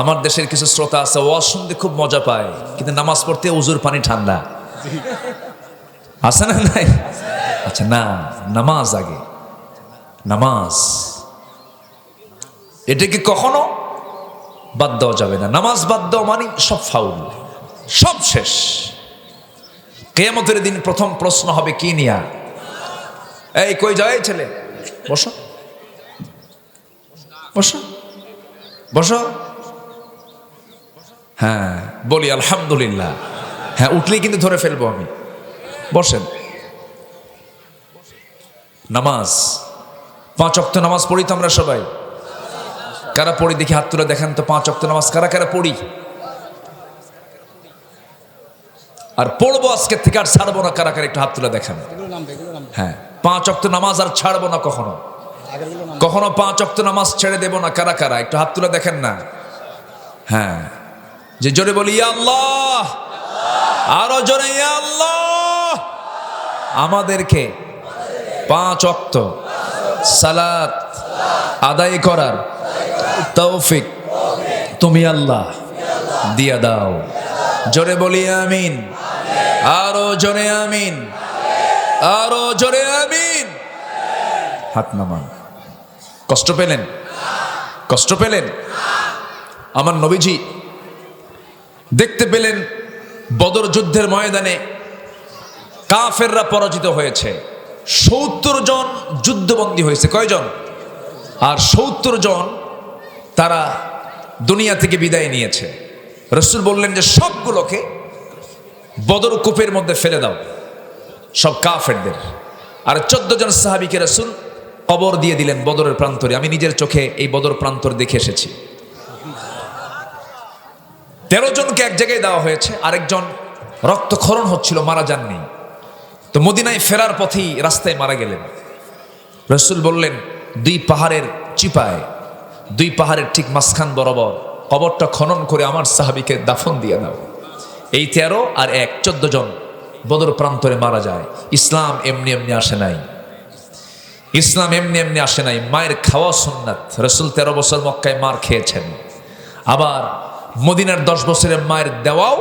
আমার দেশের কিছু শ্রোতা আছে, ওয়াজ শুনতে খুব মজা পায়, কিন্তু নামাজ পড়তে উজুর পানি ঠান্ডা। আছে না নাই? আচ্ছা না, নামাজ আগে। নামাজ। এটা কি কখনো? বাদ দেওয়া যাবে না। নামাজ বাদ দেওয়া মানে সব ফাউল, সব শেষ। কেয়ামতের দিন প্রথম প্রশ্ন হবে, কি নিয়া? এই, কই যায় ছেলে? বসো। বসো। বসো। হ্যাঁ বলি আলহামদুলিল্লাহ। হ্যাঁ উঠলেই কিন্তু ধরে ফেলব আমি। বসেন। নামাজ। পাঁচ অক্ত নামাজ পড়ি তো আমরা সবাই। কারা পড়ি দেখি হাত তুলে দেখেন তো পাঁচ অক্ত নামাজ কারা কারা পড়ি? আর পড়ব আজকে থেকে আর ছাড়বো না কারা কারা একটু হাত তুলে দেখেন। হ্যাঁ পাঁচ অক্ত নামাজ আর ছাড়বো না কখনো। কখনো পাঁচ অক্ত নামাজ ছেড়ে দেব না, কারা কারা? একটু হাত তুলে দেখেন না। হ্যাঁ। যে জোরে বলি আল্লাহ! আরও জোরে আল্লাহ! আমাদেরকে পাঁচ অক্ত সালাত আদায় করার তৌফিক তুমি আল্লাহ দিয়া দাও। জোরে বলি, আমিন। আরও জোরে, আমিন। আরও জোরে, আমিন। হাত নামান। কষ্ট পেলেন? কষ্ট পেলেন? আমার নবীজি দেখতে পেলেন বদর যুদ্ধের ময়দানে কাফেররা পরাজিত হয়েছে। সত্তর জন যুদ্ধবন্দী হয়েছে। কয়জন? আর সত্তর জন তারা দুনিয়া থেকে বিদায় নিয়েছে। রসুল বললেন যে, সবগুলোকে বদর কূপের মধ্যে ফেলে দাও। সব কাফেরদের। আর চোদ্দ জন সাহাবিকে রসুল কবর দিয়ে দিলেন বদরের প্রান্তরে। আমি নিজের চোখে এই বদর প্রান্তর দেখে এসেছি। তেরো জনকে এক জায়গায় দেওয়া হয়েছে, আরেকজন রক্তক্ষরণ হচ্ছিল, মারা যাননি। তো মদিনায় ফেরার পথেই রাস্তায় মারা গেলেন। রসুল বললেন, দুই পাহাড়ের চিপায়, দুই পাহাড়ের ঠিক মাঝখান বরাবর কবরটা খনন করে আমার সাহাবিকে দাফন দিয়ে দাও। এই তেরো আর এক, চোদ্দ জন বদর প্রান্তরে মারা যায়। ইসলাম এমনি এমনি আসে নাই। ইসলাম এমনি এমনি আসে নাই। মায়ের খাওয়া সুন্নাত। রসুল তেরো বছর মক্কায় মার খেয়েছেন। আবার মদিনার দশ বছরের মায়ের দেওয়াও,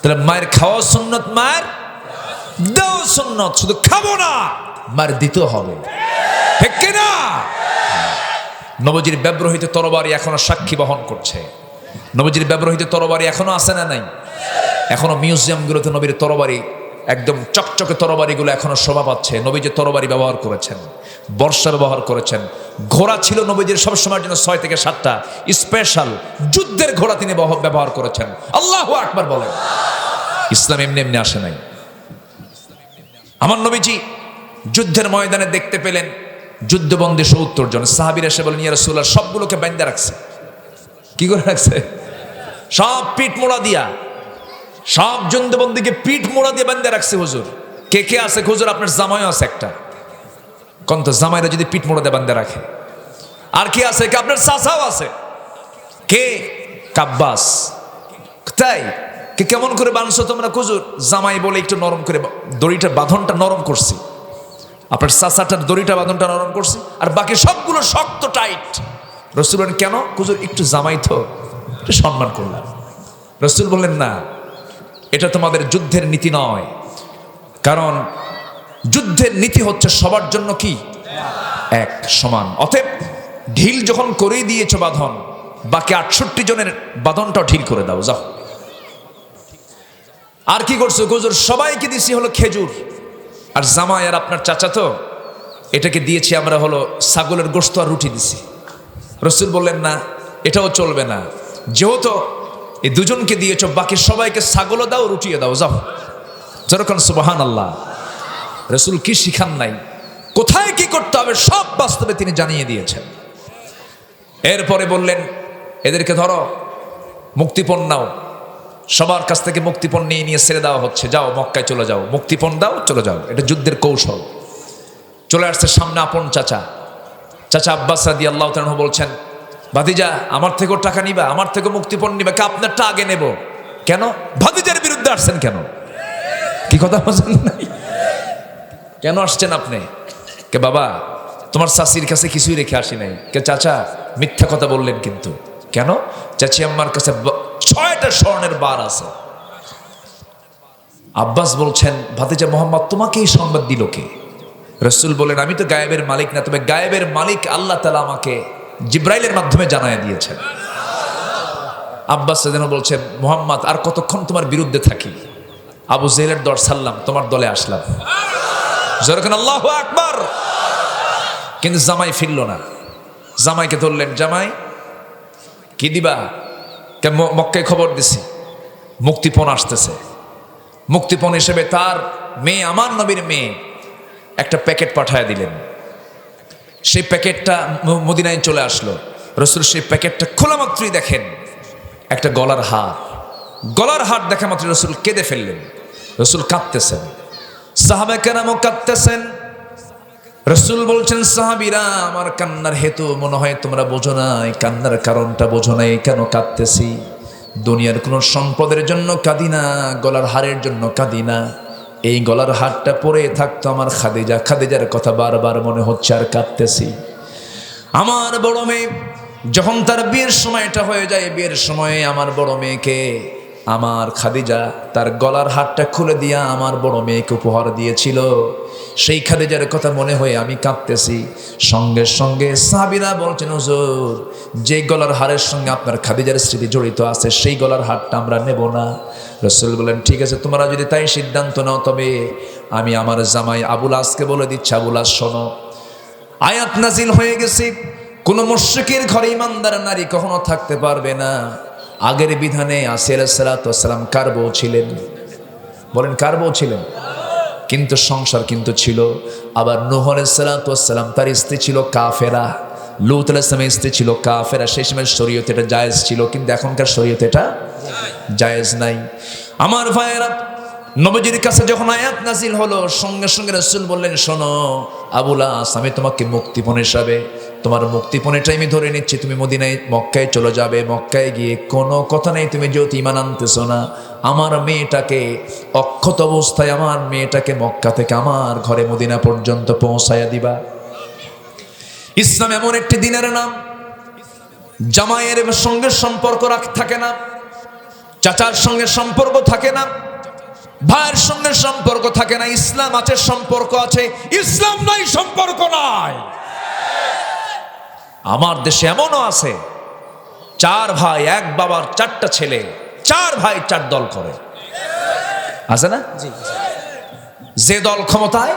তাহলে মায়ের খাওয়া সুন্নত মায়ের দেওয়া সুন্নত, শুধু খাব না, মায়ের দিতে হবে। ঠিক নবজির ব্যবহৃত তরবারি এখনও সাক্ষী বহন করছে। নবজির ব্যবহৃত তরবারি এখনও আসে না নাই? এখনও মিউজিয়ামগুলোতে নবীর তরবারি একদম চকচকে তরবারিগুলো এখনও শোভা পাচ্ছে। নবী যে তরবারি ব্যবহার করেছেন, বর্ষার ব্যবহার করেছেন, ঘোড়া ছিল নবীজির সবসময়ের জন্য ছয় থেকে সাতটা স্পেশাল যুদ্ধের ঘোড়া তিনি ব্যবহার করেছেন। আল্লাহ আকবার বলেন। ইসলাম এমনি এমনি আসে নাই। আমার নবীজি যুদ্ধের ময়দানে দেখতে পেলেন যুদ্ধবন্দী সত্তর জন। সাহাবির এসে বলেন, ইয়া রাসূলুল্লাহ, সবগুলোকে বাইন্দা রাখছে। কি করে রাখছে? সব পিঠ মোড়া দিয়া। সব যুদ্ধবন্দীকে পিঠ মোড়া দিয়ে বান্ধে রাখছে হুজুর। কে কে আছে? হুজুর, আপনার জামাইও আছে একটা। কোন তো জামাইরা যদি পিঠ মোড়া দিয়ে বান্ধে রাখে। আর কে আছে? কে? আপনার চাচাও আছে। কে? কাব্বাস। তাই? কে কেমন করে বানছো তোমরা কুজুর জামাই বলে একটু নরম করে দড়িটা, বাঁধনটা নরম করছি। আপনার চাচাটার দড়িটা, বাঁধনটা নরম করছি। আর বাকি সবগুলো শক্ত, টাইট। রসুল বলেন, কেন? কুজুর একটু জামাই তো সম্মান করলাম। রসুল বললেন, না। এটা তোমাদের যুদ্ধের নীতি নয়। কারণ যুদ্ধের নীতি হচ্ছে সবার জন্য কি? এক, সমান। অতএব ঢিল যখন করেই দিয়েছ বাঁধন, বাকি আটষট্টি জনের বাঁধনটাও ঢিল করে দাও, যাও। আর কি করছ? গজুর সবাইকে দিছি হলো খেজুর। আর জামাই আর আপনার চাচা তো, এটাকে দিয়েছি আমরা হলো ছাগলের গোস্ত আর রুটি দিছি। রসুল বললেন, না, এটাও চলবে না। যেহেতু এই দুজনকে দিয়েছ, বাকি সবাইকে ছাগলও দাও রুটিয়ে দাও, যাও। যেরকম সুবাহান আল্লাহ রসুল কি শিখান নাই? কোথায় কি করতে হবে, সব বাস্তবে তিনি জানিয়ে দিয়েছেন। এরপরে বললেন, এদেরকে ধরো, মুক্তিপণ নাও। সবার কাছ থেকে মুক্তিপণ নিয়ে নিয়ে ছেড়ে দেওয়া হচ্ছে। যাও, মক্কায় চলে যাও। মুক্তিপণ দাও, চলে যাও। এটা যুদ্ধের কৌশল। চলে আসছে সামনে আপন চাচা। চাচা আব্বাস রাদি আল্লাহ বলছেন ভাতিজা, আমার থেকেও টাকা নিবা, আমার থেকে মুক্তিপণ নিবা, কে আপনারটা আগে নেব? কেন? ভাতিজার বিরুদ্ধে আসছেন কেন? কি কথা বলছেন? কেন আসছেন আপনি? কে বাবা, তোমার শাশির কাছে কিছুই রেখে আসি নাই। কে চাচা, মিথ্যা কথা বললেন কিন্তু। কেন? চাচি আম্মার কাছে ছয়টা স্বর্ণের বার আছে। আব্বাস বলছেন, ভাতিজা মোহাম্মদ, তোমাকে এই সংবাদ দিল কে? রসুল বলেন, আমি তো গায়েবের মালিক না, তবে গায়েবের মালিক আল্লাহ তালা আমাকে জিব্রাইলের মাধ্যমে জানায় দিয়েছেন আব্বাস যেন বলছেন মোহাম্মদ, আর কতক্ষণ তোমার বিরুদ্ধে থাকি? আবু জেলের দর সাল্লাম, তোমার দলে আসলাম। যেরকম আল্লাহ আকবার! কিন্তু জামাই ফিরল না। জামাইকে ধরলেন, জামাই, কি দিবা? কে ম- মক্কায় খবর দিছি। মুক্তিপণ আসতেছে। মুক্তিপণ হিসেবে তার মেয়ে, আমার নবীর মেয়ে, একটা প্যাকেট পাঠায় দিলেন। সেই প্যাকেটটা মদিনায় চলে আসলো। রসুল সেই প্যাকেটটা খোলা মাত্রই দেখেন। একটা গলার হার। গলার হার দেখা মাত্র রসুল কেঁদে ফেললেন। রসুল কাঁদতেছেন। সাহাবে কেরামও কাঁদতেছেন। রসুল বলছেন, সাহাবিরা, আমার কান্নার হেতু মনে হয় তোমরা বোঝো না এই কান্নার কারণটা বোঝো না এই কেন কাঁদতেছি? দুনিয়ার কোনো সম্পদের জন্য কাঁদি না, গলার হারের জন্য কাঁদি না। এই গলার হারটা পরে থাকতো আমার খাদিজা। খাদিজার কথা বারবার মনে হচ্ছে আর কাঁদতেছি। আমার বড় মেয়ে, যখন তার বিয়ের সময়টা হয়ে যায়, বিয়ের সময়ে আমার বড় মেয়েকে, আমার খাদিজা তার গলার হারটা খুলে দিয়া আমার বড় মেয়েকে উপহার দিয়েছিল। সেই খাদিজার কথা মনে হয়ে আমি কাঁদতেছি। সঙ্গে সঙ্গে সাবিরা বলছেন যে গলার হারের সঙ্গে আপনার খাদিজার স্মৃতি জড়িত আছে, সেই গলার হারটা আমরা নেব না। রসুল বলেন, ঠিক আছে, তোমরা যদি তাই সিদ্ধান্ত নাও, তবে আমি আমার জামাই আবুল আসকে বলে দিচ্ছি, আবুল আস শোনো। আয়াত নাজিল হয়ে গেছে। কোন মুশ্রিকের ঘরে ইমানদার নারী কখনো থাকতে পারবে না। আগের বিধানে আসির সালাতাম কার বউ ছিলেন? বলেন, কার বউ ছিলেন? কিন্তু সংসার কিন্তু ছিল। আবার নোহর সালাতাম তার স্ত্রী ছিল কাফেরা। লুত আলাইসলামের স্ত্রী ছিল কাফেরা। সেই সময় শরীয়তে এটা জায়েজ ছিল, কিন্তু এখনকার শরীয়তে এটা জায়েজ নাই। আমার ভাইয়েরা, নবজির কাছে যখন আয়াত নাজিল হলো, সঙ্গে সঙ্গে রসুল বললেন, শোনো আবুলাস আমি তোমাকে মুক্তিপণ হিসাবে, তোমার মুক্তিপণেটা আমি ধরে নিচ্ছি। তুমি মদিনায়, মক্কায় চলে যাবে। মক্কায় গিয়ে কোনো কথা নেই, তুমি যেহেতু ইমান আনতেছো না। আমার মেয়েটাকে অক্ষত অবস্থায়, আমার মেয়েটাকে মক্কা থেকে আমার ঘরে মদিনা পর্যন্ত পৌঁছায়া দিবা। ইসলাম এমন একটি দিনের নাম, জামাইয়ের সঙ্গে সম্পর্ক রাখ থাকে না। চাচার সঙ্গে সম্পর্ক থাকে না ভাইয়ের সঙ্গে সম্পর্ক থাকে না ইসলাম আছে সম্পর্ক আছে ইসলাম নাই সম্পর্ক নাই। আমার দেশে এমনও আছে চার ভাই এক বাবার চারটা ছেলে চার ভাই চার দল করে। আছে না? যে দল ক্ষমতায়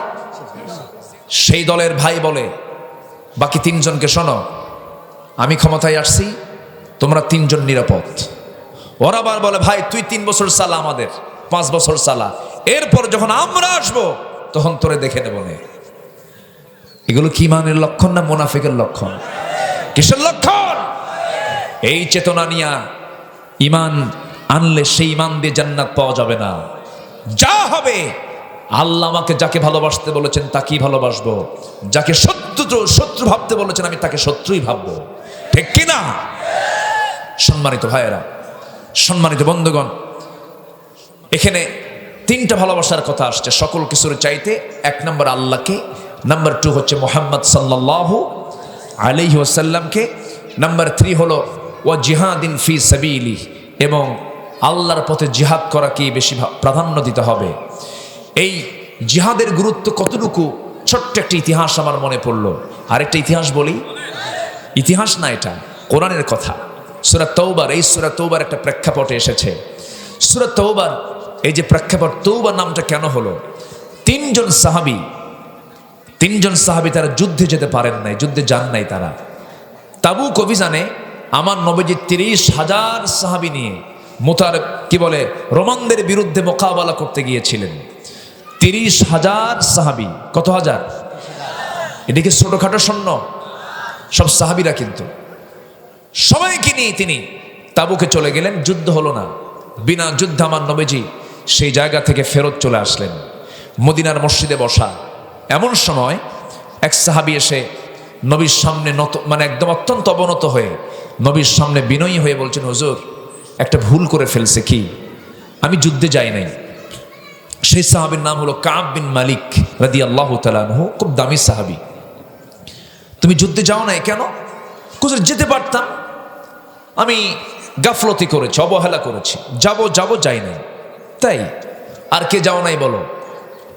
সেই দলের ভাই বলে বাকি তিনজনকে শোনো আমি ক্ষমতায় আসছি তোমরা তিনজন নিরাপদ। ওরা আবার বলে, ভাই, তুই তিন বছর চালা আমাদের, পাঁচ বছর চালা। এরপর যখন আমরা আসব, তখন তোরে দেখে নেব নে। এগুলো কি মানের লক্ষণ না মুনাফিকের লক্ষণ? কিসের লক্ষণ? এই চেতনা নিয়া ইমান আনলে সেই ইমান দিয়ে জান্নাত পাওয়া যাবে না। যা হবে, আল্লাহ আমাকে যাকে ভালোবাসতে বলেছেন তাকেই ভালোবাসবো। যাকে শত্রু শত্রু ভাবতে বলেছেন আমি তাকে শত্রুই ভাববো। ঠিক কিনা? সম্মানিত ভাইয়েরা সম্মানিত বন্ধুগণ, এখানে তিনটা ভালোবাসার কথা আসছে। সকল কিছুর চাইতে এক নম্বর আল্লাহকে, নাম্বার টু হচ্ছে মোহাম্মদ সাল্লাহ আলহি ওসাল্লামকে নাম্বার থ্রি হলো ও জিহাদিন ফি সাবিলি, এবং আল্লাহর পথে জিহাদ করাকে বেশি প্রাধান্য দিতে হবে। এই জিহাদের গুরুত্ব কতটুকু? ছোট্ট একটা ইতিহাস আমার মনে পড়ল। আরেকটা ইতিহাস বলি? ইতিহাস না এটা, কোরআনের কথা। সুরাত তৌবার এই সুরা তৌবার একটা প্রেক্ষাপটে এসেছে। সুরা তৌবার এই যে প্রেক্ষাপট তৌবা নামটা কেন হলো? তিনজন সাহাবি তিনজন সাহাবি তারা যুদ্ধে যেতে পারেন নাই, যুদ্ধে যান নাই তারা। তাবুক অভিযানে আমার নবীজি তিরিশ হাজার সাহাবি নিয়ে মোতার কি বলে, রোমানদের বিরুদ্ধে মোকাবেলা করতে গিয়েছিলেন। তিরিশ হাজার সাহাবি, কত হাজার? এদিকে ছোটখাটো সৈন্য, সব সাহাবিরা কিন্তু। সবাইকে নিয়ে তিনি তাবুকে চলে গেলেন, যুদ্ধ হলো না। বিনা যুদ্ধে আমার নবীজি সেই জায়গা থেকে ফেরত চলে আসলেন, মদিনার মসজিদে বসা। এমন সময় এক সাহাবি এসে নবীর সামনে নত মানে একদম অত্যন্ত অবনত হয়ে নবীর সামনে বিনয়ী হয়ে বলছেন, হুজুর, একটা ভুল করে ফেলছে কি? আমি যুদ্ধে যাই নাই। সেই সাহাবির নাম হলো কাব বিন মালিক রাদি আল্লাহ তালানহু খুব দামি সাহাবি। তুমি যুদ্ধে যাও নাই কেন? কোথাও যেতে পারতাম। আমি গাফলতি করেছি, অবহেলা করেছি। যাব যাব, যাই নাই। তাই? আর কে যাও নাই বলো?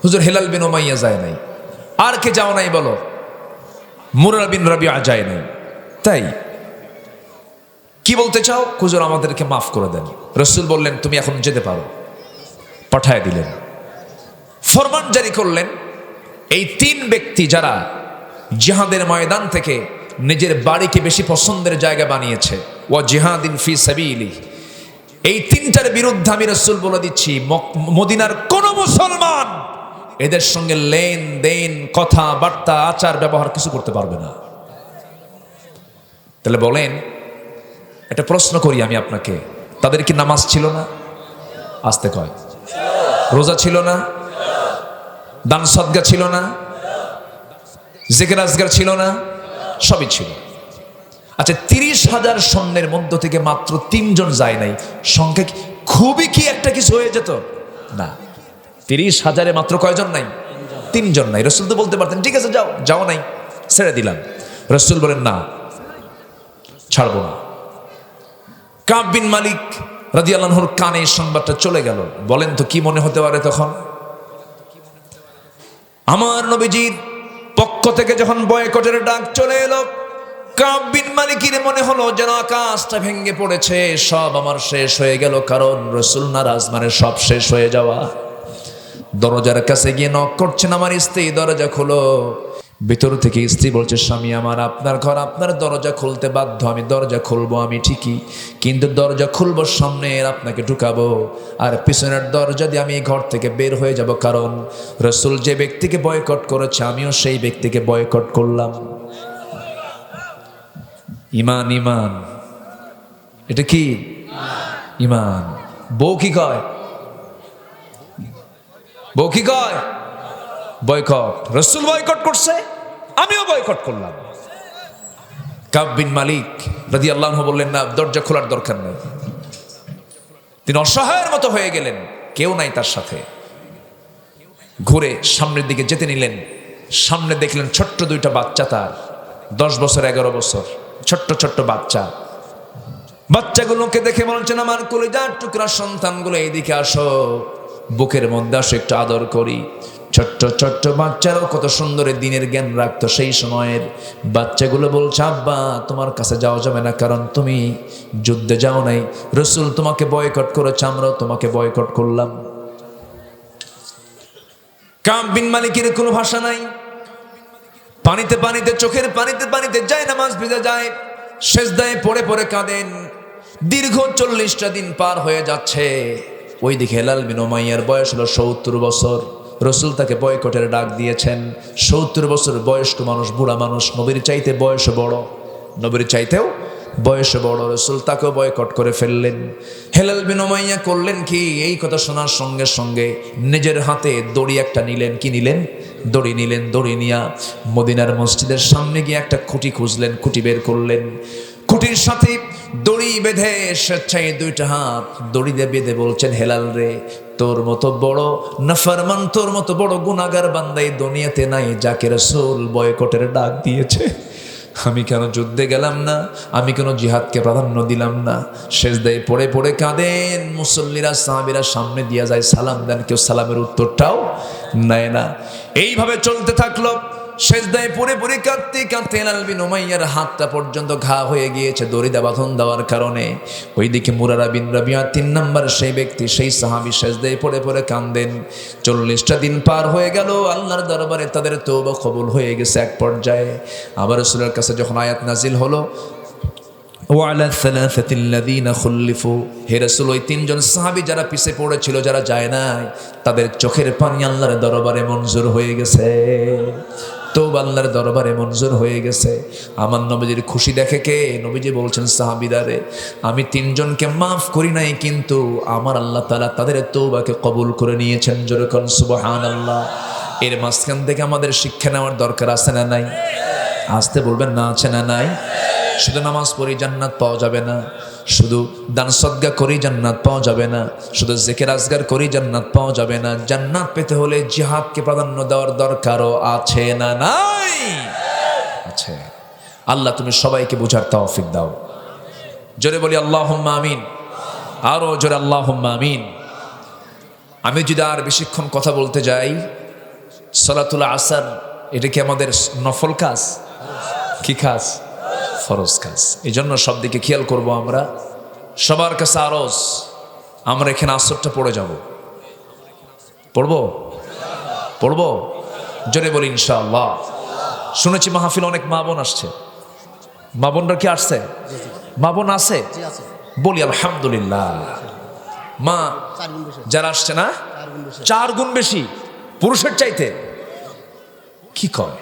হুজুর হেলাল বিন ওমাইয়া যায় নাই। আর কে যাও নাই বলো? মুরাল বিন রাবিয়া যায় নাই। তাই? কি বলতে চাও? হুজুর আমাদেরকে মাফ করে দেন। রসুল বললেন, তুমি এখন যেতে পারো। পাঠায় দিলেন। ফরমান জারি করলেন। এই তিন ব্যক্তি যারা জিহাদের ময়দান থেকে নিজের বাড়িকে বেশি পছন্দের জায়গা বানিয়েছে। ও জিহাদিন ফি সাবিলি। এই তিনটার বিরুদ্ধে আমি রসুল বলে দিচ্ছি মদিনার কোন মুসলমান এদের সঙ্গে লেন দেন কথা বার্তা আচার ব্যবহার কিছু করতে পারবে না। তাহলে বলেন, একটা প্রশ্ন করি আমি আপনাকে, তাদের কি নামাজ ছিল না? আসতে কয়। রোজা ছিল না? দান সদ্গা ছিল না? জেকের আজগার ছিল না? সবই ছিল। আচ্ছা তিরিশ হাজার সৈন্যের মধ্য থেকে মাত্র তিনজন যায় নাই। সংখ্যা খুবই কি একটা কিছু হয়ে যেত? না। তিরিশ হাজারে মাত্র কয়জন নাই? তিনজন নাই। রসুল তো বলতে পারতেন, ঠিক আছে, যাও যাও নাই, ছেড়ে দিলাম। রসুল বলেন, না, ছাড়বো না। কাব বিন মালিক রাজি আল্লাহর কানে সংবাদটা চলে গেল। বলেন তো, কি মনে হতে পারে তখন? আমার নবীজির পক্ষ থেকে যখন বয়কটের ডাক চলে এলো কাবিন মালিকির মনে হলো যেন আকাশটা ভেঙে পড়েছে, সব আমার শেষ হয়ে গেল, কারণ রসুল নারাজ মানে সব শেষ হয়ে যাওয়া। দরজার কাছে গিয়ে নক করছেন, আমার স্ত্রী, দরজা খোলো। ভিতর থেকে স্ত্রী বলছে, স্বামী আমার, আপনার ঘর, আপনার দরজা খুলতে বাধ্য, আমি দরজা খুলবো, আমি ঠিকই। কিন্তু দরজা খুলবো সামনে আপনাকে ঢুকাবো। আর পিছনের দরজা দিয়ে আমি এই ঘর থেকে বের হয়ে যাব, কারণ রসুল যে ব্যক্তিকে বয়কট করেছে, আমিও সেই ব্যক্তিকে বয়কট করলাম। ইমান ইমান। এটা কি? ইমান। বউ কি কয়? বউ কি কয়? বয়কট। রসুল বয়কট করছে, আমিও বয়কট করলাম। কাব বিন মালিক রাদি আল্লাহ বললেন, না, দরজা খোলার দরকার নেই। তিনি অসহায়ের মতো হয়ে গেলেন, কেউ নাই তার সাথে। ঘুরে সামনের দিকে যেতে নিলেন, সামনে দেখলেন ছোট্ট দুইটা বাচ্চা তার, দশ বছর, এগারো বছর, ছোট্ট ছোট্ট বাচ্চা। বাচ্চাগুলোকে দেখে মনে বলছেন আমার কলিজার টুকরা সন্তানগুলো, এইদিকে আসো, বুকের মধ্যে আসো, একটু আদর করি। ছোট্ট ছোট্ট বাচ্চারাও কত সুন্দর দিনের জ্ঞান রাখতো সেই সময়ের বাচ্চাগুলো বলছে, আব্বা, তোমার কাছে যাওয়া যাবে না কারণ তুমি যুদ্ধে যাও নাই। রসুল তোমাকে বয়কট করেছে, আমরাও তোমাকে বয়কট করলাম। কাম বিন মালিকের কোনো ভাষা নাই। পানিতে পানিতে, চোখের পানিতে পানিতে যায় না মাছ ভিজে যায় শেষ শেষদায় পড়ে পড়ে কাঁদেন। দীর্ঘ চল্লিশটা দিন পার হয়ে যাচ্ছে। ওই দিকে হেলাল বিন ওমাইয়ার বয়স হলো সত্তর বছর। রসুল তাকে বয়কটের ডাক দিয়েছেন। সত্তর বছর বয়স্ক মানুষ, বুড়া মানুষ, নবীর চাইতে বয়স বড়। নবীর চাইতেও বয়সে বড়। রসুল তাকেও বয়কট করে ফেললেন। হেলাল বিন ওমাইয়া করলেন কি? এই কথা শোনার সঙ্গে সঙ্গে নিজের হাতে দড়ি একটা নিলেন। কি নিলেন? দড়ি নিলেন, দড়ি নিয়া মদিনার মসজিদের সামনে গিয়ে একটা খুঁটি খুঁজলেন, খুঁটি বের করলেন। খুঁটির সাথে দড়ি বেঁধে স্বেচ্ছায় দুইটা হাত, দড়ি দিয়ে বেঁধে বলছেন, হেলাল রে, তোর মতো বড় নাফারমান, তোর মতো বড় গুনাগার বান্দাই দুনিয়াতে নাই, যাকে রসুল বয়কটের ডাক দিয়েছে। আমি কেন যুদ্ধে গেলাম না? আমি কেন জিহাদকে প্রাধান্য দিলাম না? শেষ দেয় পড়ে পড়ে কাঁদেন, মুসল্লিরা, সাহাবিরা সামনে দিয়া যায়, সালাম দেন, কেউ সালামের উত্তরটাও নেয় না। এইভাবে চলতে থাকল। শেষ দেয় পড়ে পড়ে কাঁদতে কাঁদতে লালবিন ওমাইয়ার হাতটা পর্যন্ত ঘা হয়ে গিয়েছে দড়িদা বাঁধন দেওয়ার কারণে। ওইদিকে মুরারা বিন রাবিয়া তিন নম্বর সেই ব্যক্তি, সেই সাহাবি শেষ পরে পড়ে কান্দেন। চল্লিশটা দিন পার হয়ে গেল, আল্লাহর দরবারে তাদের তৌবা কবুল হয়ে গেছে এক পর্যায়ে। আবার রসুলের কাছে যখন আয়াত নাজিল হলো ওই তিনজন সাহাবী যারা পিছে পড়েছিল, যারা যায় নাই, তাদের চোখের পানি আল্লাহর দরবারে মঞ্জুর হয়ে গেছে। তো আল্লাহর দরবারে মঞ্জুর হয়ে গেছে। আমার নবীজির খুশি দেখে কে? নবীজি বলছেন, সাহাবিদারে, আমি তিনজনকে মাফ করি নাই, কিন্তু আমার আল্লাহ তালা তাদের তৌবাকে কবুল করে নিয়েছেন যেরকম সুবহানাল্লাহ। এর মাঝখান থেকে আমাদের শিক্ষা নেওয়ার দরকার আছে না নাই? আসতে বলবেন না আছে না নাই? শুধু নামাজ পড়ি জান্নাত পাওয়া যাবে না, শুধু দান সদ্গা করি জান্নাত পাওয়া যাবে না, শুধু জেকের আজগার করি জান্নাত পাওয়া যাবে না। জান্নাত পেতে হলে জিহাদকে প্রাধান্য দেওয়ার দরকারও আছে না নাই? আছে। আল্লাহ তুমি সবাইকে বোঝার তৌফিক দাও। জোরে বলি আল্লাহ আমিন। আরও জোরে আল্লাহ আমিন। আমি যদি আর বেশিক্ষণ কথা বলতে যাই, সলাতুল আসার, এটা কি আমাদের নফল কাজ? কি কাজ? ফরজ কাজ। এই জন্য সব দিকে খেয়াল করব আমরা। সবার কাছে আরজ, আমরা এখানে আসরটা পড়ে যাব। পড়ব? পড়ব? জোরে বলি ইনশাআল্লাহ। শুনেছি মাহফিল অনেক মা বোন আসছে। মা বোনরা কি আসছে? মা বোন আছে? বলি আলহামদুলিল্লাহ। মা, যারা আসছে না? চার গুণ বেশি, পুরুষের চাইতে। কি কয়?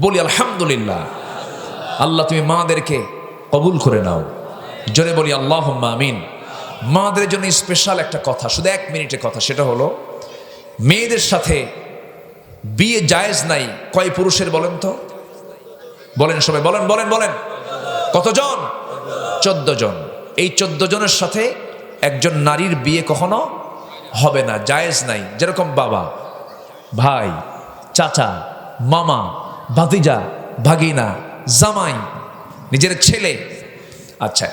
বলি আলহামদুলিল্লাহ। আল্লাহ, তুমি মাদেরকে কবুল করে নাও। জোরে বলি আল্লাহ আমিন। মাদের জন্য স্পেশাল একটা কথা, শুধু এক মিনিটের কথা, সেটা হলো, মেয়েদের সাথে বিয়ে জায়েজ নাই, কয় পুরুষের বলেন তো? বলেন সবাই, বলেন বলেন বলেন। কতজন? চোদ্দ জন এই চোদ্দ জনের সাথে একজন নারীর বিয়ে কখনো হবে না, জায়েজ নাই। যেরকম বাবা, ভাই, চাচা, মামা, ভাতিজা, ভাগিনা জামাই, নিজের ছেলে। আচ্ছা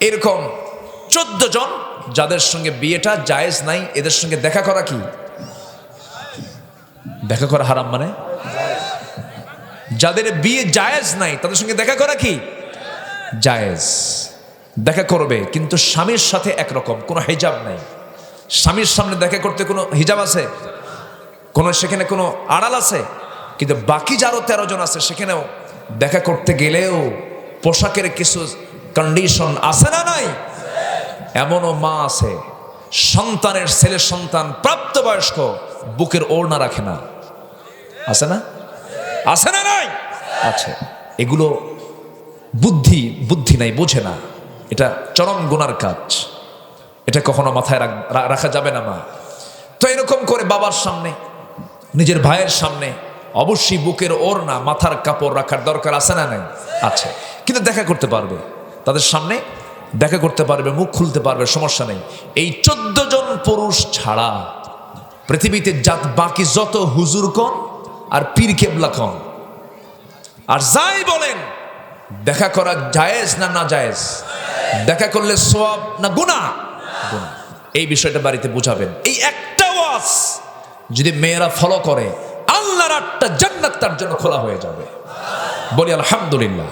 এরকম চোদ্দ জন, যাদের সঙ্গে বিয়েটা জায়েজ নাই, এদের সঙ্গে দেখা করা কি? দেখা করা হারাম মানে? যাদের বিয়ে জায়েজ নাই, তাদের সঙ্গে দেখা করা কি? জায়েজ। দেখা করবে, কিন্তু স্বামীর সাথে একরকম, কোনো হিজাব নাই। স্বামীর সামনে দেখা করতে কোনো হিজাব আছে? কোনো, সেখানে কোনো আড়াল আছে? কিন্তু বাকি যারও তেরো জন আছে, সেখানেও দেখা করতে গেলেও পোশাকের কিছু কন্ডিশন আছে না নাই? এমনও মা আছে, সন্তানের ছেলে সন্তান প্রাপ্তবয়স্ক, বুকের ওড়না রাখে না। আছে না? আছে না নাই? আছে এগুলো বুদ্ধি বুদ্ধি নাই, বোঝে না। এটা চরম গুনার কাজ। এটা কখনো মাথায় রাখা যাবে না মা। তো এরকম করে বাবার সামনে, নিজের ভাইয়ের সামনে অবশ্যই বুকের ওর না, মাথার কাপড় রাখার দরকার আছে না নাই? আছে। কিন্তু দেখা করতে পারবে। তাদের সামনে দেখা করতে পারবে, মুখ খুলতে পারবে, সমস্যা নেই। এই চোদ্দ জন পুরুষ ছাড়া পৃথিবীতে জাত বাকি যত হুজুর কন আর পীর কেবলা কন। আর যাই বলেন, দেখা করা জায়েজ না না জায়েজ? দেখা করলে সোয়াব না গুনাহ। এই বিষয়টা বাড়িতে বুঝাবেন। এই একটা ওয়াজ যদি মেয়েরা ফলো করে আল্লাহর আটটা জান্নাত তার জন্য খোলা হয়ে যাবে। বলি আলহামদুলিল্লাহ।